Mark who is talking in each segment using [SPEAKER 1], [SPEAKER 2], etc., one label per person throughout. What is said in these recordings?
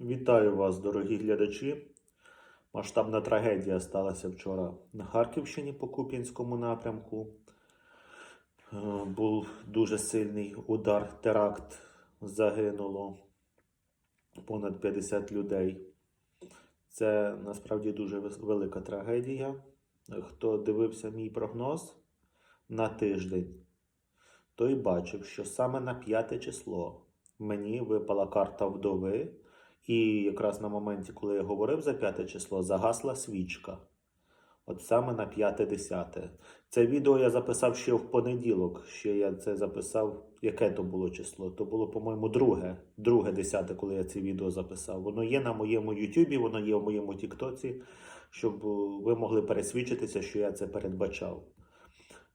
[SPEAKER 1] Вітаю вас, дорогі глядачі. Масштабна трагедія сталася вчора на Харківщині по Куп'янському напрямку. Е, Був дуже сильний удар, теракт. Загинуло понад 50 людей. Це насправді дуже велика трагедія. Хто дивився мій прогноз на тиждень, той бачив, що саме на п'яте число мені випала карта вдови. І якраз на моменті, коли я говорив за п'яте число, загасла свічка. От саме на п'яте десяте. Це відео я записав ще в понеділок. Ще я це записав. Яке то було число? То було, по-моєму, друге, друге десяте, коли я це відео записав. Воно є на моєму Ютубі, воно є в моєму Тіктоці, щоб е, ви могли пересвідчитися, що я це передбачав.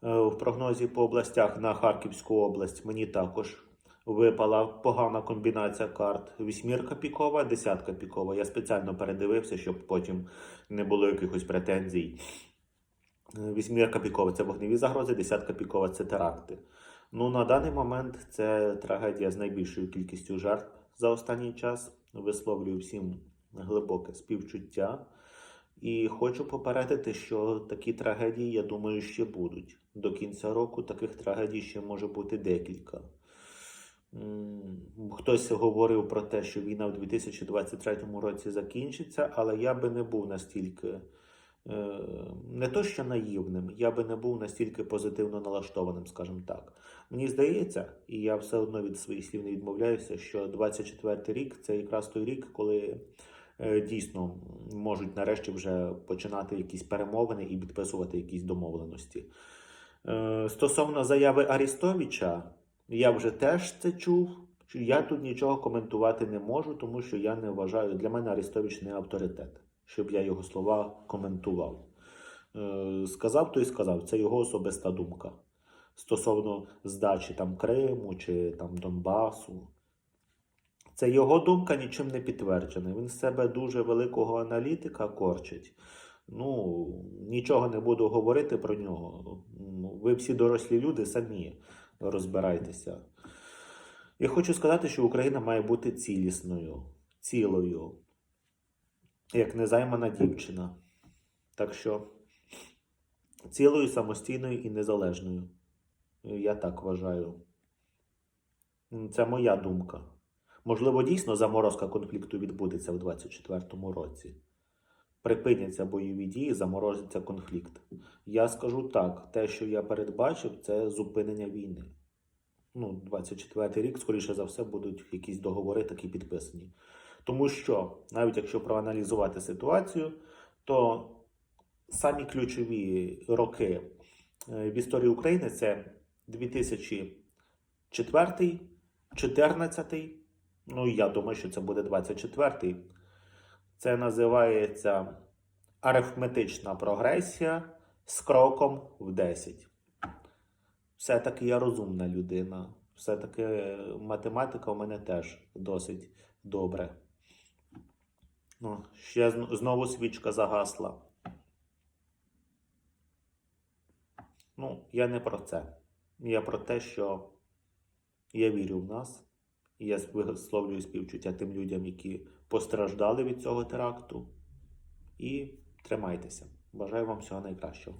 [SPEAKER 1] Е, В прогнозі по областях на Харківську область мені також випала погана комбінація карт. Вісьмірка пікова, десятка пікова. Я спеціально передивився, щоб потім не було якихось претензій. Е, Вісьмірка пікова це вогневі загрози, десятка пікова це теракти. Ну, на даний момент це трагедія з найбільшою кількістю жертв за останній час. Висловлюю всім глибоке співчуття. І хочу попередити, що такі трагедії, я думаю, ще будуть. До кінця року таких трагедій ще може бути декілька. Хтось говорив про те, що війна в 2023 році закінчиться, але я би не був настільки е, не то що наївним, я би не був настільки позитивно налаштованим, скажімо так. Мені здається, і я все одно від своїх слів не відмовляюся, що 24 рік це якраз той рік, коли е, дійсно можуть нарешті вже починати якісь перемовини і підписувати якісь домовленості. Е, Стосовно заяви Арістовича, я вже теж це чув. Я тут нічого коментувати не можу, тому що я не вважаю, для мене Арістович не авторитет, щоб я його слова коментував. Е, Сказав, то і сказав, це його особиста думка. Стосовно здачі там Криму чи там Донбасу. Це його думка нічим не підтверджена. Він з себе дуже великого аналітика корчить. Ну, нічого не буду говорити про нього. Ви всі дорослі люди самі розбирайтеся. Я хочу сказати, що Україна має бути цілісною, цілою, як незаймана дівчина. Так що цілою, самостійною і незалежною. Я так вважаю. Це моя думка. Можливо, дійсно заморозка конфлікту відбудеться в 2024 році. Припиняться бойові дії, заморозиться конфлікт. Я скажу так: те, що я передбачив, це зупинення війни. Ну, 24 рік, скоріше за все, будуть якісь договори такі підписані. Тому що, навіть якщо проаналізувати ситуацію, то самі ключові роки е, в історії України це 2004, 2014, ну і я думаю, що це буде 24. Це називається арифметична прогресія з кроком в 10. Все-таки я розумна людина. Все-таки математика у мене теж досить добре. Ну, ще знову свічка загасла. Ну, я не про це. Я про те, що я вірю в нас. І я висловлюю співчуття тим людям, які постраждали від цього теракту. І тримайтеся. Бажаю вам всього найкращого.